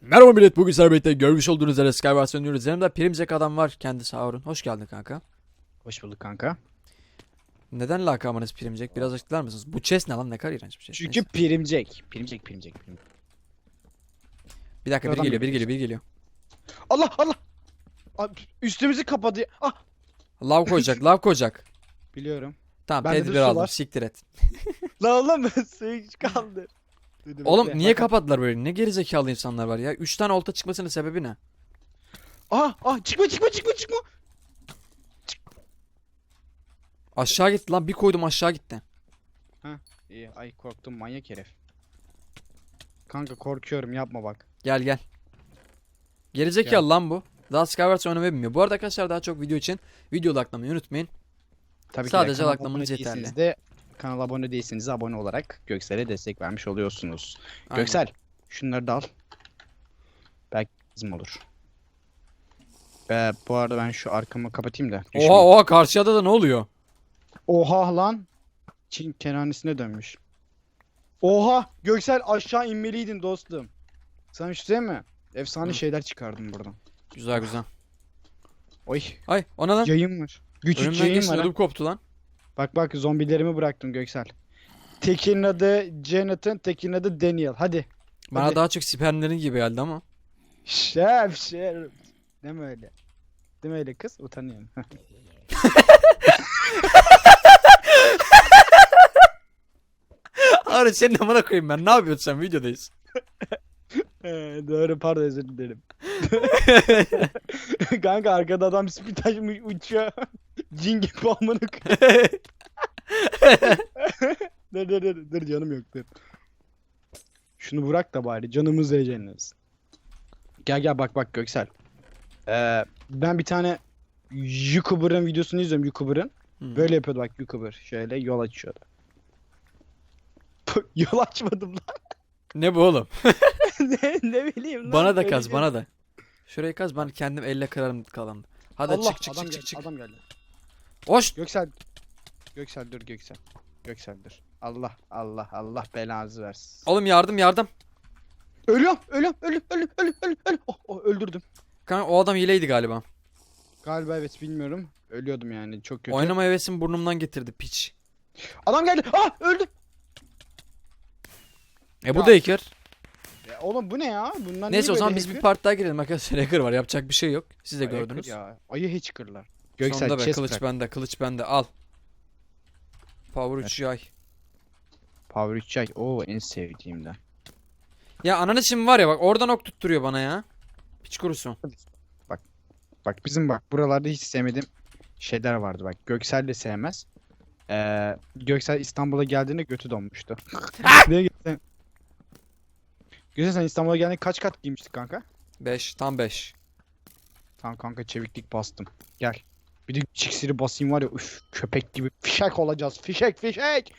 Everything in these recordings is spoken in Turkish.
Merhaba millet bugün sizlerle birlikte görmüş olduğunuz üzere Skywars oynuyoruz. Yanımda Primzek adam var kendisi Harun. Hoş geldin kanka. Hoş bulduk kanka. Neden lakamanız Primzek? Biraz açıklar mısınız? Bu chest ne lan ne kadar iğrenç bir şey. Çünkü Neyse. primcek. Primcek, primcek, primcek. Bir dakika bir adam geliyor bir yok. geliyor bir geliyor. Allah Allah! Abi, Üstümüzü kapadı. Ah! Lav koyacak lav koyacak. Biliyorum. Tamam Bende de tedbir su aldım var. siktir et. Lan oğlum su hiç kaldı. Dur, dur, Oğlum bekle. niye Bak- kapattılar böyle? Ne gerizekalı insanlar var ya. 3 tane olta çıkmasının sebebi ne? Ah ah çıkma çıkma çıkma çıkma. Aşağı gitti lan bir koydum aşağı gitti. İyi ay korktum manyak herif. Kanka korkuyorum yapma bak. Gel gel. Gerizekalı lan bu. Daha Skywars oynamayı bilmiyor. Bu arada arkadaşlar daha çok video için video laklamayı unutmayın. Tabii ki Sadece de kanala yeterli. değilseniz De, kanala abone değilseniz de abone olarak Göksel'e destek vermiş oluyorsunuz. Aynen. Göksel şunları da al. Belki bizim olur. Ee, bu arada ben şu arkamı kapatayım da. Oha düşmeyeyim. oha karşıda da ne oluyor? Oha lan. Çin kenanesine dönmüş. Oha Göksel aşağı inmeliydin dostum. Sana bir şey mi? Efsane Hı. şeyler çıkardım buradan. Güzel güzel. Oy Ay o ne lan? yayın var. Güç Önümden yayın geçti ödüm koptu lan. Bak bak zombilerimi bıraktım Göksel. Tekinin adı Jonathan, tekinin adı Daniel. Hadi. Bana Hadi. daha çok spermlerin gibi geldi ama. Şef şef. Deme öyle. Deme öyle kız utanıyorum. Arı senin amına koyayım ben. Ne yapıyorsun sen videodayız. Ee, Doğru pardon özür dilerim. Kanka arkada adam spitaj uçuyor. Cin gibi amına koyayım. Dur dur dur dur canım yok dur. Şunu bırak da bari canımız eğleniriz. Gel gel bak bak Göksel. Ee, ben bir tane YouTuber'ın videosunu izliyorum YouTuber'ın. Hı. Böyle yapıyordu bak YouTuber. Şöyle yol açıyordu. Yol açmadım lan. Ne bu oğlum? ne, ne bileyim lan. bana da kaz bana da. Şurayı kaz ben kendim elle kırarım kalanı. Hadi Allah çık çık adam çık geldi, çık çık. Adam geldi. Hoş. Göksel. Göksel dur Göksel. Göksel dur. Allah Allah Allah belanızı versin. Oğlum yardım yardım. Ölüyorum ölüyorum ölüyorum ölüyorum ölüyorum ölüyorum. ölüyorum. Oh, oh, öldürdüm. Kanka o adam hileydi galiba. Galiba evet bilmiyorum. Ölüyordum yani çok kötü. Oynama hevesimi burnumdan getirdi piç. Adam geldi. Ah öldüm. E bu da hacker. Ya, oğlum bu ne ya? Bundan Neyse o zaman biz bir hacker? part daha girelim arkadaşlar. Hacker var yapacak bir şey yok. Siz de Ay, hacker gördünüz. Ya. Ayı hackerlar. Göksel Sonunda be chest kılıç bırak. bende kılıç bende al. Power 3 yay. Power 3 çay. Oo en sevdiğimden. Ya ananı şimdi var ya bak oradan ok tutturuyor bana ya. Piç kurusu. Bak bizim bak buralarda hiç sevmediğim şeyler vardı bak. Göksel de sevmez. Ee, Göksel İstanbul'a geldiğinde götü donmuştu. Niye gittin? Göksel sen İstanbul'a geldiğinde kaç kat giymiştik kanka? 5 tam 5. Tamam kanka çeviklik bastım. Gel. Bir de çiksiri basayım var ya üf köpek gibi fişek olacağız. Fişek fişek.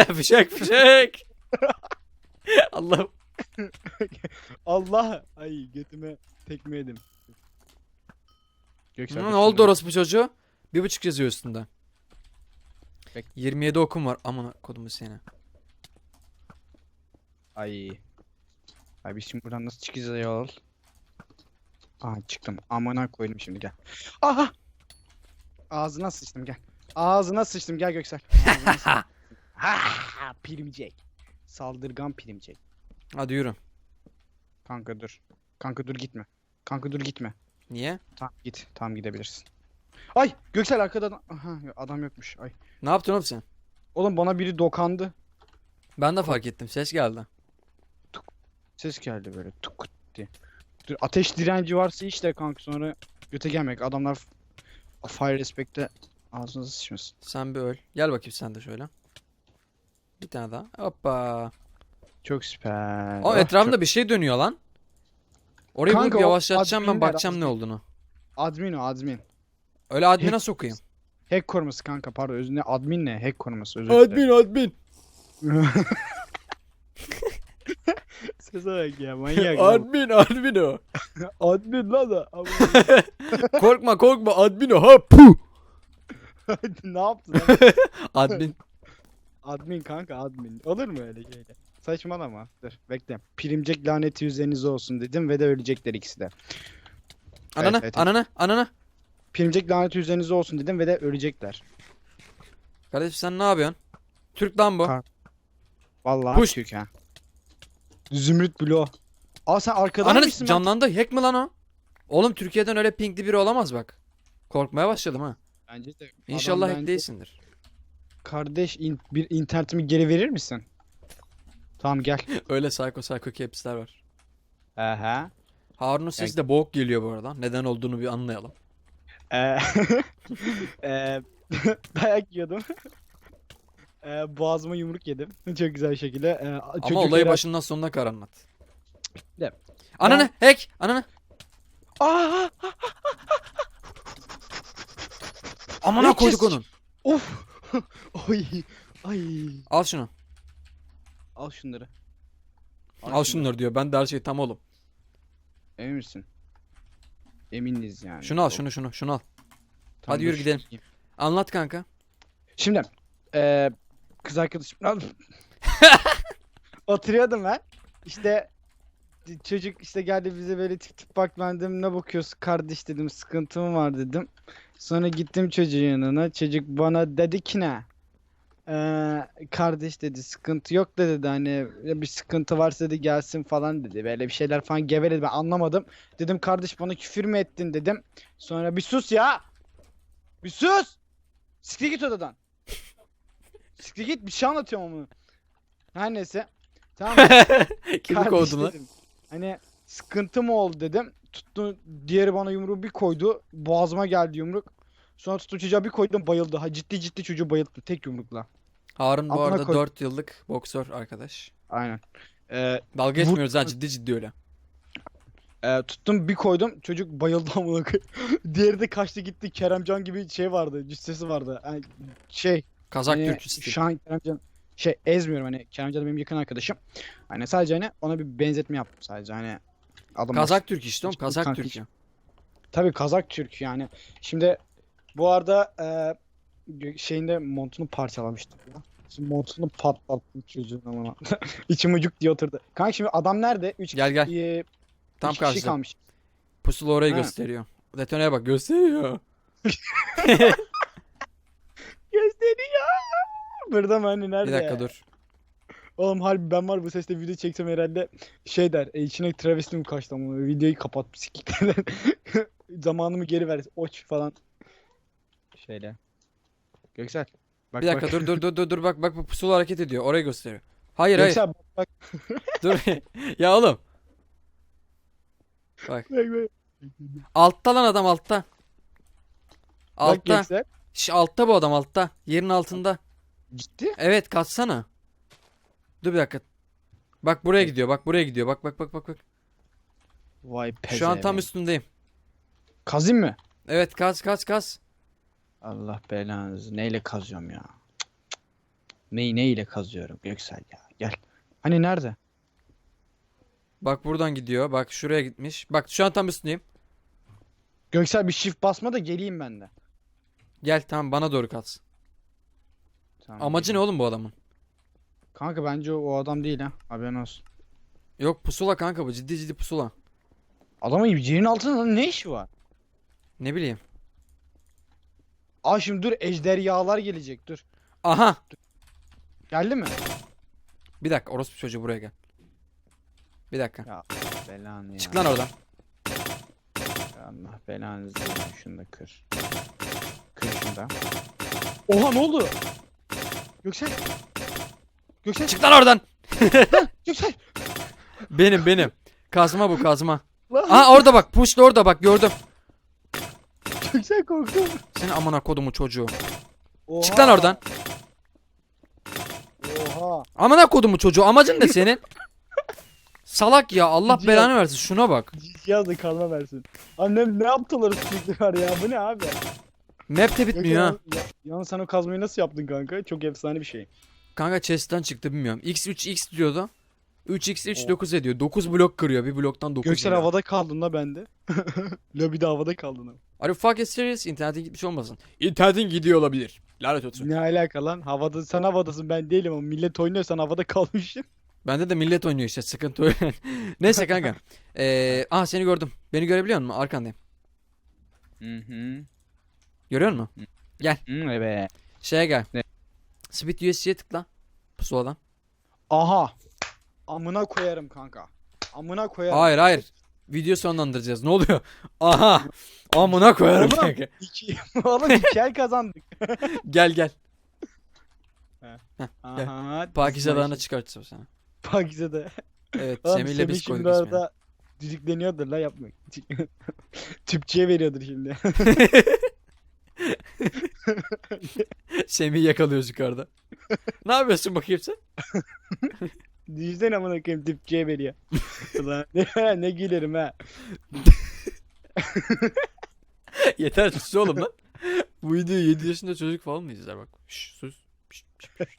fişek fişek. Allah'ım. Allah. Ay götüme tekme yedim. Göksel Ne oldu orası bu çocuğu? Bir buçuk yazıyor üstünde. Bek- 27 okum var. Aman kodumu seni. Ay. Ay biz şimdi buradan nasıl çıkacağız yol? Aa çıktım. Amına koydum şimdi gel. Aha! Ağzına sıçtım gel. Ağzına sıçtım gel Göksel. Ağzına sıçtım. ha, primcek. Saldırgan primcek. Hadi yürü. Kanka dur. Kanka dur gitme. Kanka dur gitme. Niye? Tamam git. Tamam gidebilirsin. Ay Göksel arkada adam. Aha adam yokmuş. Ay. Ne yaptın oğlum sen? Oğlum bana biri dokandı. Ben de fark ettim. Ses geldi. Ses geldi böyle tuk diye. Ateş direnci varsa işte kanka sonra göte gelmek. Adamlar fire respect'te ağzınıza sıçmasın. Sen bir öl. Gel bakayım sen de şöyle. Bir tane daha. Hoppa. Çok süper. O Oh, etrafımda bir şey dönüyor lan. Orayı Kanka bulup yavaşlatacağım ben bakacağım ne admin. olduğunu. çok- Admin o admin. Öyle admin'e sokayım. Hack koruması kanka pardon özür ne admin ne hack koruması özür dilerim. admin. Bak ya manyak. Admin admin o. admin lan da. korkma korkma admin o. Ha puh. ne yaptın lan? Admin. admin kanka admin. Olur mu öyle şeyler? saçmalama. Dur bekle. Primcek laneti üzerinize olsun dedim ve de ölecekler ikisi de. Ananı, evet. ananı, ananı. Primcek laneti üzerinize olsun dedim ve de ölecekler. Kardeşim sen ne yapıyorsun? Türk lan bu. Ka- Vallahi Push. Türk ha. Zümrüt Blo. Aa sen arkadan Ananı mısın? Canlandı. Hack mi lan o? Oğlum Türkiye'den öyle pinkli biri olamaz bak. Korkmaya başladım ha. Bence de. İnşallah hack bence- değilsindir. Kardeş in- bir internetimi geri verir misin? Tamam gel. öyle psycho psycho caps'ler var. Aha. Harun'un sesi de boğuk geliyor bu arada. Neden olduğunu bir anlayalım. Ee, ee, dayak yiyordum. Ee, boğazıma yumruk yedim. Çok güzel bir şekilde. Ee, Ama olayı herhal- başından sonuna kadar anlat. De. Ananı hack ananı. Aa! Amına koyduk onun. Of! Ay! Ay! Al şunu. Al şunları. Al şunları diyor. Ben de her şey tam oğlum. Emin misin? Eminiz yani. Şunu al şunu şunu şunu al. Tamam, Hadi yürü gidelim. Anlat kanka. Şimdi ee, kız arkadaşım Al. oturuyordum ben. İşte çocuk işte geldi bize böyle tip tip bak ben dedim ne bakıyorsun kardeş dedim sıkıntım var dedim. Sonra gittim çocuğun yanına. Çocuk bana dedi ki ne? Ee, kardeş dedi sıkıntı yok da dedi hani bir sıkıntı varsa dedi gelsin falan dedi. Böyle bir şeyler falan geveledi ben anlamadım. Dedim kardeş bana küfür mü ettin dedim. Sonra bir sus ya. Bir sus. Siktir git odadan. Siktir git bir şey anlatıyorum ama. Her neyse. Tamam? Kimi kovdun lan? Hani sıkıntı mı oldu dedim. Tuttu diğeri bana yumruğu bir koydu. Boğazıma geldi yumruk. Sonra tuttu çocuğa bir koydum bayıldı. Ha ciddi ciddi çocuğu bayılttım tek yumrukla. Harun bu Amına arada koy- 4 yıllık boksör arkadaş. Aynen. Ee, Dalga geçmiyoruz ha ciddi ciddi öyle. e, tuttum bir koydum çocuk bayıldı amına koyayım. Diğeri de kaçtı gitti. Keremcan gibi şey vardı. Cüssesi vardı. Yani şey Kazak hani Türkçü stil. şu an Keremcan şey ezmiyorum hani Keremcan benim yakın arkadaşım. Hani sadece hani ona bir benzetme yaptım sadece hani adam Kazak Türk işte oğlum. Kazak Türk. Tabii Kazak Türk yani. Şimdi bu arada e, şeyinde montunu parçalamıştım ya. Şimdi montunu patlattım çocuğun ama. İçim ucuk diye oturdu. Kanka şimdi adam nerede? 3 Gel, gel. E, Tam karşıda. kalmış. Pusula orayı Ha. gösteriyor. Detoneye bak gösteriyor. Gösteriyor. Burada mı hani nerede? Bir dakika dur. Oğlum harbi ben var bu sesle video çeksem herhalde şey der. E, içine travesti mi kaçtı ama videoyu kapat sikikler. Zamanımı geri ver. Oç falan. Şöyle. Göksel. Bak Bir dakika bak. dur dur dur dur dur bak bak bu pusula hareket ediyor. Orayı gösteriyor. Hayır hayır. Göksel bak bak. Dur. ya oğlum. Bak. bak, bak. Altta lan adam altta. Bak Altta. Göksel. Şş, altta bu adam altta. Yerin altında. Ciddi. Evet kaçsana. Dur bir dakika. Bak buraya gidiyor. Bak buraya gidiyor. Bak bak bak bak bak. Vay pezevenk. Şu an tam üstündeyim. Kazayım mı? Evet kaz kaz kaz. Allah belanızı. Neyle kazıyorum ya? Neyi neyle kazıyorum Göksel ya? Gel. Hani nerede? Bak buradan gidiyor. Bak şuraya gitmiş. Bak şu an tam üstündeyim. Göksel bir shift basma da geleyim ben de. Gel tamam bana doğru kaz. Tamam, Amacı ne oğlum bu adamın? Kanka bence o, o adam değil ha. Haberin olsun. Yok pusula kanka bu. Ciddi ciddi pusula. Adamın yerin altında ne işi var? Ne bileyim. Aa şimdi dur ejderhalar gelecek dur. Aha. Geldi mi? Bir dakika orospu çocuğu buraya gel. Bir dakika. Ya belanı ya. Çık lan oradan. Allah belanızı versin. Şunu da kır. Kır şunu da. Oha ne oldu? Göksel. Göksel. Çık lan oradan. Göksel. Benim benim. Kazma bu kazma. Lan. Aha orada bak. Push da orada bak gördüm. Göksel korktum. Seni amına kodumu çocuğu. Oha. Çık lan oradan. Oha. Amına kodumu çocuğu. Amacın ne senin? Salak ya. Allah Cici belanı versin. Şuna bak. Yaz da karma versin. Annem ne yaptılar sürekli var ya bu ne abi? Map de bitmiyor ha. Ya, yalnız sen o kazmayı nasıl yaptın kanka? Çok efsane bir şey. Kanka chest'ten çıktı bilmiyorum. X3 X diyordu. 3x 3 Oh. 9 ediyor. 9 blok kırıyor. Bir bloktan 9 Göksel havada kaldın da bende. Lobide havada kaldın. ha. Are you fucking serious? İnternetin gitmiş olmasın. İnternetin gidiyor olabilir. Lanet olsun. Ne alaka lan? Havada sen havadasın ben değilim ama millet oynuyor sen havada kalmışsın. Bende de millet oynuyor işte sıkıntı öyle. Neyse kanka. Ee, aha seni gördüm. Beni görebiliyor musun? Arkandayım. Hı hı. Görüyor musun? Hı, evet. Şeye gel. Ne? Speed USC'ye tıkla. Pusuladan. Aha. Amına koyarım kanka. Amına koyarım. Hayır hayır. Video sonlandıracağız. Ne oluyor? Aha. Amına koyarım Oğlum. kanka. İki, oğlum iki el kazandık. Gel gel. Aha. Pakize İsmail- Dağı'na çıkartacağım sana. Pakize'de. Evet Semih'le Semih biz şimdi koyduk ismini. orada düdükleniyordur la yapma. Tüpçüye veriyordur şimdi. Semih'i yakalıyoruz yukarıda. ne yapıyorsun bakayım sen? Düşünsene amına koyayım tüpçüye veriyor. Ulan ne, ne gülerim ha. Yeter sus oğlum lan. Bu videoyu 7 yaşında çocuk falan mı izler bak. Şş, sus. Şş, şş.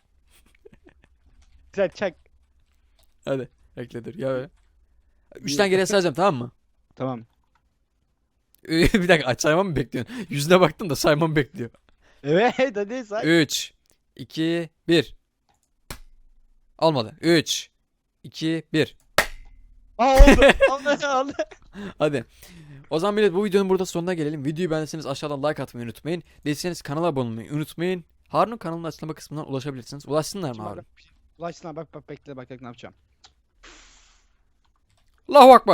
Sen çak. Hadi. Bekle dur ya böyle. Üçten geriye sayacağım tamam mı? Tamam. bir dakika aç saymamı mı bekliyorsun? Yüzüne baktım da saymamı bekliyor. Evet hadi say. 3 2 1 Olmadı. 3 2 1 Aa oldu. oldu oldu. Hadi. O zaman millet bu videonun burada sonuna gelelim. Videoyu beğendiyseniz aşağıdan like atmayı unutmayın. Değilseniz kanala abone olmayı unutmayın. Harun'un kanalının açıklama kısmından ulaşabilirsiniz. Ulaşsınlar mı Harun? Ulaşsın bak bak bekle bak bak ne yapacağım. Allahu Akbar.